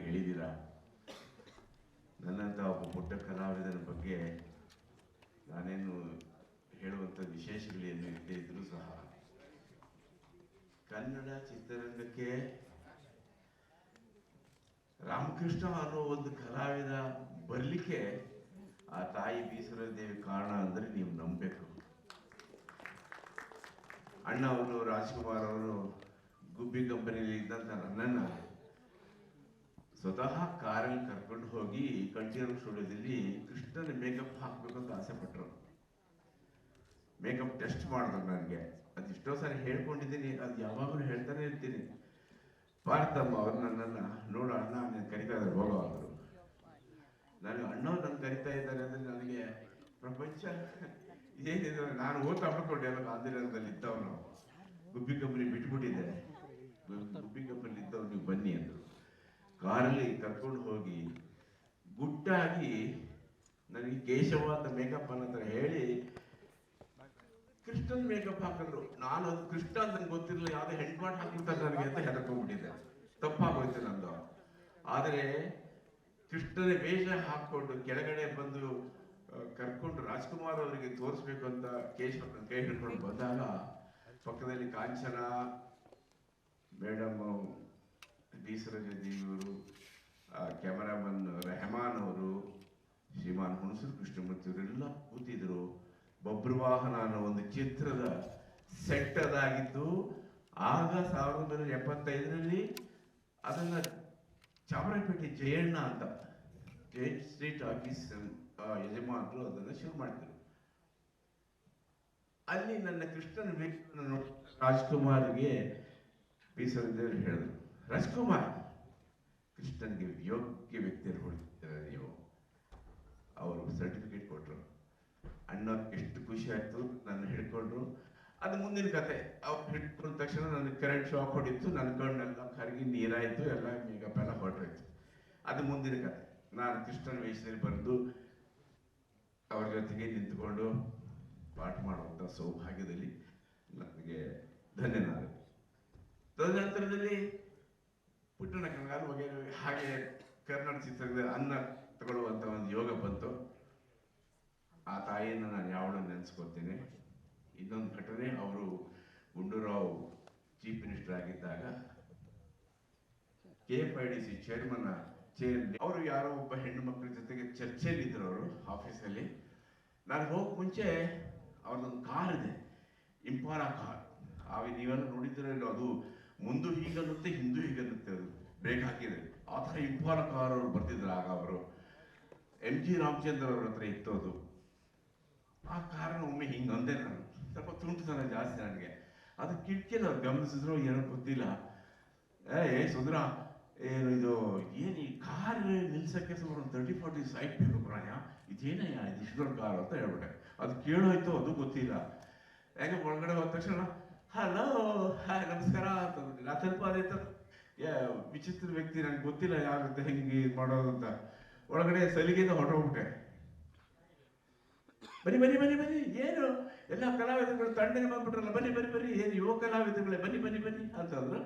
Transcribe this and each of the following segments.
ನನಗೆ ಹೇಳಿದ್ದೀರಾ? ನನ್ನಂಥ ಒಬ್ಬ ಪುಟ್ಟ ಕಲಾವಿದನ ಬಗ್ಗೆ ನಾನೇನು ಹೇಳುವಂಥ ವಿಶೇಷಗಳೇನು ಇದ್ದೇ ಇದ್ರೂ ಸಹ, ಕನ್ನಡ ಚಿತ್ರರಂಗಕ್ಕೆ ರಾಮಕೃಷ್ಣ ಅನ್ನೋ ಒಂದು ಕಲಾವಿದ ಬರಲಿಕ್ಕೆ ಆ ತಾಯಿ ಬೀಸರ ದೇವಿ ಕಾರಣ ಅಂದರೆ ನೀವು ನಂಬಬೇಕು. ಅಣ್ಣ ಅವರು ರಾಜ್ಕುಮಾರ್ ಅವರು ಗುಬ್ಬಿ ಕಂಪನಿಯಲ್ಲಿ ಇದ್ದಂಥ ನನ್ನನ್ನು ಸ್ವತಃ ಕಾರಲ್ಲಿ ಕರ್ಕೊಂಡು ಹೋಗಿ ಕಂಠೀರವ ಸ್ಟುಡಿಯೋದಲ್ಲಿ ಕೃಷ್ಣನ ಮೇಕಪ್ ಹಾಕ್ಬೇಕು ಅಂತ ಆಸೆ ಪಟ್ಟರು ಮೇಕಪ್ ಟೆಸ್ಟ್ ಮಾಡಿದ್ರು ನನಗೆ. ಅದು ಎಷ್ಟೋ ಸಾರಿ ಹೇಳ್ಕೊಂಡಿದ್ದೀನಿ ಅದು ಯಾವಾಗಲೂ ಹೇಳ್ತಾನೆ ಇರ್ತೀನಿ. ಭಾರತಮ್ಮ ಅವರು ನನ್ನನ್ನು, ನೋಡು ಅಣ್ಣ, ನೀನು ಕರಿತಾ ಇದ್ದಾರೆ ಹೋಗೋ ಅವರು ನನಗೆ ಅಣ್ಣವ್ರು ನನ್ನ ಕರಿತಾ ಇದ್ದಾರೆ ಅಂದರೆ ನನಗೆ ಪ್ರಪಂಚ ಏನಿದೆ, ನಾನು ಓದ್ತಾ ಮಾಡ್ಕೊಂಡೆ ಅಲ್ಲ ಗಾಂಧಿನಗರದಲ್ಲಿ ಇದ್ದವನು ಗುಬ್ಬಿ ಕಂಪನಿ ಬಿಟ್ಬಿಟ್ಟಿದ್ದೆ ಗುಬ್ಬಿ ಕಂಪನಿ ಇದ್ದವ್ರು ನೀವು ಬನ್ನಿ ಅಂದರು ಕಾರಲ್ಲಿ ಕರ್ಕೊಂಡು ಹೋಗಿ ಗುಟ್ಟಾಗಿ ನನಗೆ ಕೇಶವ ಅಂತ ಮೇಕಪ್ ಥರ ಹೇಳಿ ಕೃಷ್ಣನ್ ಮೇಕಪ್ ಹಾಕಿದ್ರು. ನಾನು ಅದು ಕೃಷ್ಣ ಅಂತ ನಂಗೆ ಗೊತ್ತಿರಲಿಲ್ಲ, ಯಾವುದೇ ಹೆಣ್ಮಾಟ್ ಹಾಕ್ಬಿಡ್ತಾರೆ ನನಗೆ ಅಂತ ಹೆದರ್ಕೊಂಡ್ಬಿಟ್ಟಿದ್ದೆ. ತಪ್ಪಾಗೋಯ್ತು ನಂದು. ಆದರೆ ಕೃಷ್ಣನ ವೇಷ ಹಾಕೊಂಡು ಕೆಳಗಡೆ ಬಂದು ಕರ್ಕೊಂಡು ರಾಜ್ಕುಮಾರ್ ಅವರಿಗೆ ತೋರಿಸ್ಬೇಕು ಅಂತ ಕೇಶವ ಕೈ ಹಿಡ್ಕೊಂಡು ಬಂದಾಗ ಪಕ್ಕದಲ್ಲಿ ಕಾಂಚನ, ಮೇಡಮ್ ಬೀಸರ ದೇವಿಯವರು ಕ್ಯಾಮರಾಮನ್ ರೆಹಮಾನ್ ಅವರು, ಶ್ರೀಮಾನ್ ಹುಣಸೂರು ಕೃಷ್ಣಮೂರ್ತಿ ಅವರೆಲ್ಲ ಕೂತಿದ್ರು. ಬಬ್ರವಾಹನ ಅನ್ನೋ ಒಂದು ಚಿತ್ರದ ಸೆಟ್ ಅದಾಗಿದ್ದು ಆಗ ಸಾವಿರದ ಒಂಬೈನೂರ ಎಪ್ಪತ್ತೈದರಲ್ಲಿ ಅದನ್ನು ಚಾಮರಾಜಪೇಟೆ ಜಯಣ್ಣ ಅಂತ ಜೈನ್ ಸ್ಟ್ರೀಟ್ ಆಫೀಸ್ ಯಜಮಾನರು ಅದನ್ನು ಶುರು ಮಾಡಿದರು ಅಲ್ಲಿ ನನ್ನ ಕೃಷ್ಣನ ವೇಷವನ್ನು ನೋಡಿ ರಾಜ್ಕುಮಾರ್ಗೆ ಬೀಸರದೇವರು ಹೇಳಿದರು. ರಾಜ್ಕುಮಾರ್. ಕೃಷ್ಣನ್ಗೆ ಯೋಗ್ಯ ವ್ಯಕ್ತಿಯನ್ನು ಹುಡುಕಿದ್ದಾರೆ ನೀವು ಅವರು ಸರ್ಟಿಫಿಕೇಟ್ ಕೊಟ್ಟರು ಅಣ್ಣ ಎಷ್ಟು ಖುಷಿ ಆಯ್ತು ನನ್ನ ಹಿಡ್ಕೊಂಡ್ರು. ಅದು ಮುಂದಿನ ಕತೆ. ಅವ್ರು ಹಿಡ್ಕೊಂಡ ತಕ್ಷಣ ನನಗೆ ಕರೆಂಟ್ ಶಾಕ್ ಹೊಡಿತು ನನ್ನ ಕಣ್ಣೆಲ್ಲ ಕರಗಿ ನೀರಾಯಿತು, ಎಲ್ಲ ಮೇಕಪ್ ಎಲ್ಲ ಹೊರಟೋಯ್ತು ಅದು ಮುಂದಿನ ಕತೆ. ನಾನು ಕೃಷ್ಣನ ವೇಷದಲ್ಲಿ ಬರೆದು ಅವ್ರ ಜೊತೆಗೆ ನಿಂತ್ಕೊಂಡು ಪಾಠ ಮಾಡುವಂಥ ಸೌಭಾಗ್ಯದಲ್ಲಿ ನನಗೆ ಧನ್ಯನಾದೆ. ತದನಂತರದಲ್ಲಿ ಪುಟ್ಟಣ ಕಂಗಾಲು ವಗೇರೆ ಹಾಗೆ ಕರ್ನಾಟಕ ಚಿತ್ರದ ಅನ್ನ ತಗೊಳ್ಳುವಂಥ ಒಂದು ಯೋಗ ಬಂತು. ಆ ತಾಯಿಯನ್ನು ನಾನು ಯಾವಳು ನೆನೆಸ್ಕೊಳ್ತೀನಿ. ಇನ್ನೊಂದು ಘಟನೆ. ಅವರು ಗುಂಡೂರಾವ್ ಚೀಫ್ ಮಿನಿಸ್ಟರ್ ಆಗಿದ್ದಾಗ K F I D C chairman chair ಅವರು ಯಾರೋ ಒಬ್ಬ ಹೆಣ್ಣು ಮಕ್ಕಳ ಜೊತೆಗೆ ಚರ್ಚೆಯಲ್ಲಿ ಇದ್ರು ಅವರು ಆಫೀಸಲ್ಲಿ. ನಾನು ಹೋಗಕ್ಕೆ ಮುಂಚೆ ಅವ್ರದ್ದೊಂದು ಕಾರ್ ಇದೆ. ಇಂಪಾರ ಕಾರ್ ಆ ನೀವೆಲ್ಲ ನೋಡಿದ್ರೆ ಅದು ಮುಂದು ಹೀಗನ್ನುತ್ತೆ, ಹಿಂದೂ ಹೀಗನ್ನುತ್ತೆ ಅದು. ಬ್ರೇಕ್ ಹಾಕಿದೆ. ಆ ಥರ ಇಂಪಾರ ಕಾರ್ ಅವರು ಬರ್ತಿದ್ರು ಆಗ ಅವರು. ಎಂ ಜಿ ರಾಮಚಂದ್ರ ಅವ್ರ ಹತ್ರ ಇತ್ತು ಅದು. ಆ ಕಾರಣ ಒಮ್ಮೆ ಹಿಂಗೆ ಅಂದೆ ನಾನು. ಸ್ವಲ್ಪ ತುಂಟುತನ ಜಾಸ್ತಿ ನನಗೆ. ಅದು ಅವ್ರು ಗಮನಿಸಿದ್ರು, ಏನೋ ಗೊತ್ತಿಲ್ಲ. ಏ ಸುಂದ್ರ, ಏನು ಇದು, ಏನು ಈ ಕಾರ್ ನಿಲ್ಸಕ್ಕೆ ಸುಮಾರು ತರ್ಟಿ ಫಾರ್ಟಿ ಸೈಟ್ ಬೇಕು ಪ್ರಾಯ. ಇದೇನಯ್ಯ ಇದು ಇಷ್ಟು ದೊಡ್ಡ ಕಾರ್ ಅಂತ ಹೇಳ್ಬಿಟ್ಟೆ. ಅದು ಕೇಳೋಯ್ತು ಅದು ಗೊತ್ತಿಲ್ಲ. ಯಾಕೆ ಒಳಗಡೆ ಹೋದ ತಕ್ಷಣ ಹಲೋ ಹಾಯ್ ನಮಸ್ಕಾರ ನಾ ಸ್ವಲ್ಪ ಅದೇ ಥರ ಯಾ, ವಿಚಿತ್ರ ವ್ಯಕ್ತಿ ನನಗೆ ಗೊತ್ತಿಲ್ಲ ಯಾಗುತ್ತೆ ಹೆಂಗೆ ಮಾಡೋದು ಅಂತ. ಒಳಗಡೆ ಸಲಿಗೆಯಿಂದ ಹೊರಟೋಗ್ಬಿಟ್ಟೆ. ಬನ್ನಿ ಬನ್ನಿ ಬನ್ನಿ ಬನ್ನಿ, ಏನು? ಎಲ್ಲ ಕಲಾವಿದರುಗಳು ತಂಡನೆ ಬಂದ್ಬಿಟ್ರಲ್ಲ, ಬನ್ನಿ ಬನ್ನಿ ಬನ್ನಿ, ಏನು ಯುವ ಕಲಾವಿದರುಗಳೇ, ಬನ್ನಿ ಬನ್ನಿ ಬನ್ನಿ ಅಂತಂದ್ರು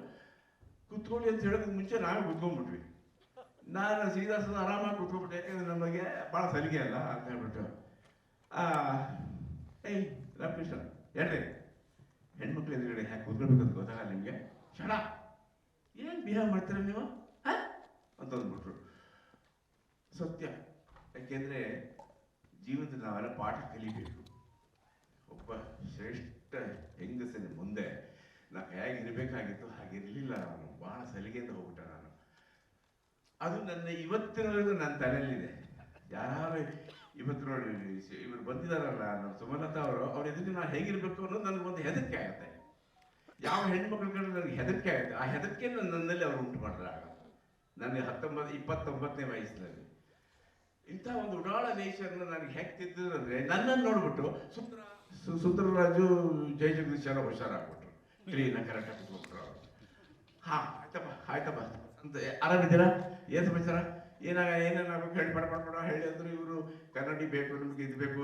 ಕುತ್ಕೊಳ್ಳಿ ಅಂತ ಹೇಳೋದಕ್ಕೆ ಮುಂಚೆ ನಾವೇ ಕುತ್ಕೊಂಡ್ಬಿಟ್ವಿ. ನಾನು ಸೀದಾ ಸದಾ ಆರಾಮಾಗಿ ಕುತ್ಕೊಂಡ್ಬಿಟ್ಟೆ, ಯಾಕಂದ್ರೆ ನಮಗೆ ಭಾಳ ಸಲಿಗೆ ಅಲ್ಲ ಅಂತ ಹೇಳ್ಬಿಟ್ಟು. ಏಯ್, ರಾಮಕೃಷ್ಣ, ಹೇಳ್ರಿ. ಹೆಣ್ಮಕ್ಳು ಎದುರುಗಡೆ ಹ್ಯಾಕೆ ಅಂತ ಗೊತ್ತಾಗಲ್ಲ ನಿಮಗೆ. ಕ್ಷಣ. ಏನು ಬಿಹೇವ್ ಮಾಡ್ತೀರ ನೀವು? ಅಂತ ಅಂದ್ಬಿಟ್ರು. ಸತ್ಯ. ಯಾಕೆಂದ್ರೆ ಜೀವನದಲ್ಲಿ ನಾವೆಲ್ಲ ಪಾಠ ಕಲಿಬೇಕು. ಒಬ್ಬ ಶ್ರೇಷ್ಠ ಹೆಂಗಸಿನ ಮುಂದೆ ನಾನು ಹೇಗೆ ಇರಬೇಕಾಗಿತ್ತು, ಹಾಗಿರಲಿಲ್ಲ ನಾನು. ಬಹಳ ಸಲಿಗೆಯಿಂದ ಹೋಗ್ಬಿಟ್ಟೆ ನಾನು. ಅದು ನನ್ನ ಇವತ್ತಿನವರೆಗೂ ನನ್ನ ತಲೆಯಲ್ಲಿದೆ. ಯಾರು ಇವತ್ತು ನೋಡಿ ಇವರು ಬಂದಿದಾರಲ್ಲ ನಮ್ಮ ಸುಮಲತಾ ಅವರು, ಅವ್ರ ಎದುರಿಗೆ ನಾನು ಹೇಗಿರ್ಬೇಕು ಅನ್ನೋದು ನನಗೊಂದು ಹೆದರಿಕೆ ಆಗುತ್ತೆ. ಯಾವ ಹೆಣ್ಮಕ್ಳ ಕಂಡು ನನಗೆ ಹೆದರಿಕೆ ಆಗುತ್ತೆ. ಆ ಹೆದರಿಕೆ ನನ್ನಲ್ಲಿ ಅವರು ಉಂಟು ಮಾಡಿದ್ರೆ ಆಗ. ನನಗೆ ಹತ್ತೊಂಬತ್ತು ಇಪ್ಪತ್ತೊಂಬತ್ತನೇ ವಯಸ್ಸಿನಲ್ಲಿ. ಇಂಥ ಒಂದು ಉಡಾಳ ನೇಚರ್ನ ನನಗೆ ಹೇಗೆ ತಿದ್ದಂದ್ರೆ ನನ್ನನ್ನು ನೋಡ್ಬಿಟ್ಟು ಸುಂದರ ಸುಂದರರಾಜು ಜಯ ಜಗದೀಶ್ ಎಲ್ಲ ಹುಷಾರಾಗ್ಬಿಟ್ರು. ಕ್ಲೀನಾಗಿ ಕರೆಕ್ಟಾಗಿ ಕೂತ್ಕೊಂಡ್ರು ಅವರು. ಹಾ, ಆಯ್ತಪ್ಪ ಆಯ್ತಪ್ಪ. ಅಂತ ಆರಾಮಿದ್ದೀರಾ ಏನು ಸಮಾಚಾರ? ಏನಾಗ ಏನೇನಾಗಬೇಕು ಹೇಳಿ ಪಡ ಪಡ ಹೇಳಿ ಅಂದ್ರೆ ಇವರು ಕನ್ನಡಿ ಬೇಕು, ನಮ್ಗೆ ಇದು ಬೇಕು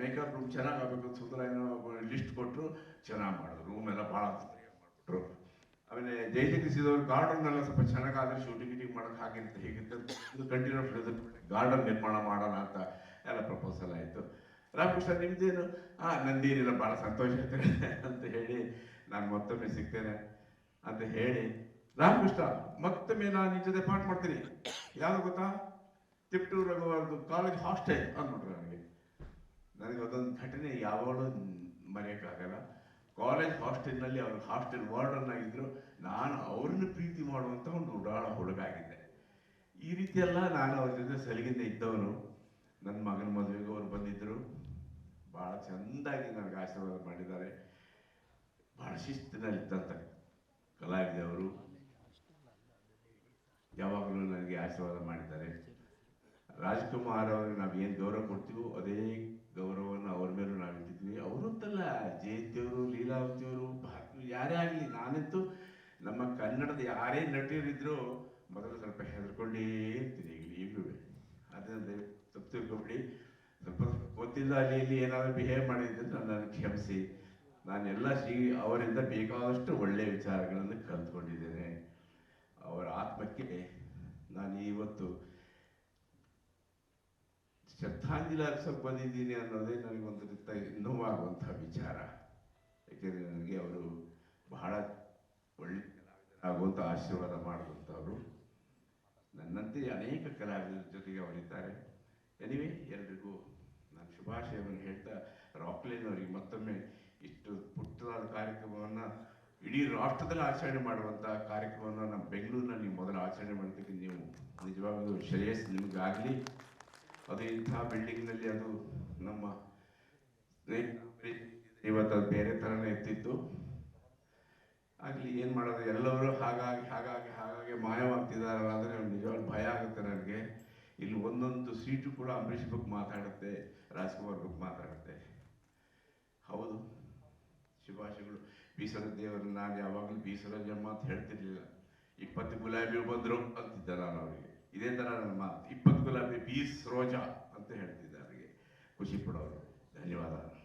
ಮೇಕಪ್ ರೂಮ್ ಚೆನ್ನಾಗಿ ಆಗಬೇಕು ಸುಂದರ ಏನೋ ಲಿಸ್ಟ್ ಕೊಟ್ಟರು ಚೆನ್ನಾಗಿ ಮಾಡಿದ್ರು. ರೂಮ್ ಎಲ್ಲ ಭಾಳ ಮಾಡಿಬಿಟ್ರು. ಆಮೇಲೆ ಜಯಜಗದೀಶದವರು ಗಾರ್ಡನ್ ಎಲ್ಲ ಸ್ವಲ್ಪ ಚೆನ್ನಾಗಾದ್ರೆ ಶೂಟಿಂಗ್ ಗೀಟಿಂಗ್ ಮಾಡಕ್ ಹಾಗಿರುತ್ತೆ ಹೇಗಿತ್ತು ಇದು ಕಂಟಿನ್ಯೂಸ್ ಗಾರ್ಡನ್ ನಿರ್ಮಾಣ ಮಾಡೋಣ ಅಂತ ಎಲ್ಲ ಪ್ರಪೋಸಲ್ ಆಯಿತು. ರಾಮಕೃಷ್ಣ, ನಿಮ್ದೇನು? ಹಾ ನಂದೇನಿಲ್ಲ, ಭಾಳ ಸಂತೋಷ ಆಯ್ತು ಅಂತ ಹೇಳಿ ನಾನು ಮತ್ತೊಮ್ಮೆ ಸಿಗ್ತೇನೆ ಅಂತ ಹೇಳಿ. ರಾಮಕೃಷ್ಣ ಮತ್ತೊಮ್ಮೆ ನಾನು ನಿನ್ನ ಜೊತೆ ಪಾಠ ಮಾಡ್ತೀನಿ ಯಾರು ಗೊತ್ತಾ? ತಿಪ್ಟೂರು ರಘುವರ್ದು ಕಾಲೇಜ್ ಹಾಸ್ಟೆಲ್ ಅಂದ್ಬಿಟ್ರು ನನಗೆ. ನನಗೆ ಅದೊಂದು ಘಟನೆ ಯಾವಾಗಲೂ ಮರೆಯೋಕ್ಕಾಗಲ್ಲ. ಕಾಲೇಜ್ ಹಾಸ್ಟೆಲ್ನಲ್ಲಿ ಅವ್ರ ಹಾಸ್ಟೆಲ್ ವಾರ್ಡನ್ ಆಗಿದ್ರು. ನಾನು ಅವ್ರನ್ನ ಪ್ರೀತಿ ಮಾಡುವಂಥ ಒಂದು ಉಡಾಳ ಹುಡುಗ ಆಗಿದ್ದೆ ಈ ರೀತಿ ಎಲ್ಲ ನಾನು ಅವ್ರ ಜೊತೆ ಸಲಿಗೆಯಿಂದ ಇದ್ದವನು. ನನ್ನ ಮಗನ ಮದುವೆಗೆ ಅವ್ರು ಬಂದಿದ್ದರು ಭಾಳ ಚೆಂದಾಗಿ ನನಗೆ ಆಶೀರ್ವಾದ ಮಾಡಿದ್ದಾರೆ. ಭಾಳ ಶಿಸ್ತಿನಲ್ಲಿದ್ದಂಥ ಕಲಾವಿದೆ ಅವರು. ಯಾವಾಗಲೂ ನನಗೆ ಆಶೀರ್ವಾದ ಮಾಡಿದ್ದಾರೆ. ರಾಜ್ಕುಮಾರ್ ಅವ್ರಿಗೆ ನಾವು ಏನು ಗೌರವ ಕೊಡ್ತೀವೋ ಅದೇ ಗೌರವವನ್ನು ಅವ್ರ ಮೇಲೂ ನಾವು ಇಟ್ಟಿದ್ವಿ ಅವರಂತಲ್ಲ ಜಯಂತಿಯವರು, ಲೀಲಾವತಿಯವರು ಯಾರೇ ಆಗಲಿ, ನಾನಂತೂ ನಮ್ಮ ಕನ್ನಡದ ಯಾರೇ ನಟಿಯರಿದ್ರು ಮೊದಲು ಸ್ವಲ್ಪ ಹೆದರ್ಕೊಂಡೇ ಇರ್ತೀನಿ ಈಗಲೂ ಅದರಿಂದ ತಪ್ಪು ತಿಳ್ಕೊಬಿಡಿ. ಸ್ವಲ್ಪ ಗೊತ್ತಿಲ್ಲ ಅಲ್ಲಿ ಇಲ್ಲಿ ಏನಾದರೂ ಬಿಹೇವ್ ಮಾಡಿದ್ರೆ ನನ್ನನ್ನು ಕ್ಷಮಿಸಿ. ನಾನೆಲ್ಲ ಶ್ರೀ ಅವರಿಂದ ಬೇಕಾದಷ್ಟು ಒಳ್ಳೆಯ ವಿಚಾರಗಳನ್ನು ಕಲ್ತ್ಕೊಂಡಿದ್ದೇನೆ. ಅವರ ಆತ್ಮಕ್ಕೆ ನಾನು ಇವತ್ತು ಶ್ರದ್ಧಾಂಜಲಿ ಅರ್ಸಕ್ಕೆ ಬಂದಿದ್ದೀನಿ ಅನ್ನೋದೇ ನನಗೊಂದು ರೀತಿಯ ನೋವಾಗುವಂಥ ವಿಚಾರ. ಯಾಕೆಂದರೆ ನನಗೆ ಅವರು ಬಹಳ ಒಳ್ಳೆ ಆಗುವಂಥ ಆಶೀರ್ವಾದ ಮಾಡುವಂಥವ್ರು. ನನ್ನಂತೆ ಅನೇಕ ಕಲಾವಿದರ ಜೊತೆಗೆ ಅವರಿದ್ದಾರೆ. ಎನಿವೆ ಎಲ್ರಿಗೂ ನಾನು ಶುಭಾಶಯವನ್ನು ಹೇಳ್ತಾ ರಾಕ್ಲೈನ್ ಅವರಿಗೆ ಮತ್ತೊಮ್ಮೆ ಇಷ್ಟು ಪುಟ್ಟದಾದ ಕಾರ್ಯಕ್ರಮವನ್ನು ಇಡೀ ರಾಷ್ಟ್ರದಲ್ಲಿ ಆಚರಣೆ ಮಾಡುವಂಥ ಕಾರ್ಯಕ್ರಮವನ್ನು ನಮ್ಮ ಬೆಂಗಳೂರಿನಲ್ಲಿ ಮೊದಲು ಆಚರಣೆ ಮಾಡೋದಕ್ಕೆ ನೀವು ನಿಜವಾಗ್ಲೂ ಶ್ರೇಯಸ್ ನಿಮಗಾಗಲಿ. ಅದು ಬಿಲ್ಡಿಂಗ್ ಬಿಲ್ಡಿಂಗ್ನಲ್ಲಿ ಅದು ನಮ್ಮ ಇವತ್ತು ಅದು ಬೇರೆ ಥರನೇ ಇರ್ತಿತ್ತು. ಆಗಲಿ, ಏನು ಮಾಡೋದು? ಎಲ್ಲರೂ ಹಾಗಾಗಿ ಹಾಗಾಗಿ ಹಾಗಾಗಿ ಮಾಯವಾಗ್ತಿದಾರಲ್ಲ ಅಂದರೆ ನಿಜವಾಗ್ಲೂ ಭಯ ಆಗುತ್ತೆ ನನಗೆ. ಇಲ್ಲಿ ಒಂದೊಂದು ಸೀಟು ಕೂಡ ಅಂಬರೀಷ್ ಬುಕ್ ಮಾತಾಡುತ್ತೆ, ರಾಜ್ಕುಮಾರ್ ಬುಕ್ ಮಾತಾಡುತ್ತೆ. ಹೌದು, ಶುಭಾಶಯಗಳು. ಬೀಸರ ದೇವರು ನಾನು ಯಾವಾಗಲೂ ಬೀಸರ ಜಮ್ಮ ಅಂತ ಹೇಳ್ತಿರ್ಲಿಲ್ಲ. ಇಪ್ಪತ್ತು ಗುಲಾಬಿ ಬಂದರು ಅಂತಿದ್ದೆ ನಾನು ಅವರಿಗೆ ಇದೇ ಥರ ನನ್ನ ಮಾತು. ಇಪ್ಪತ್ತು ಗುಲಾಬಿ ಬೀಸ್ ರೋಜಾ ಅಂತ ಹೇಳ್ತಿದ್ದೆ ಅವರಿಗೆ ಖುಷಿ ಪಡೋರು. ಧನ್ಯವಾದ.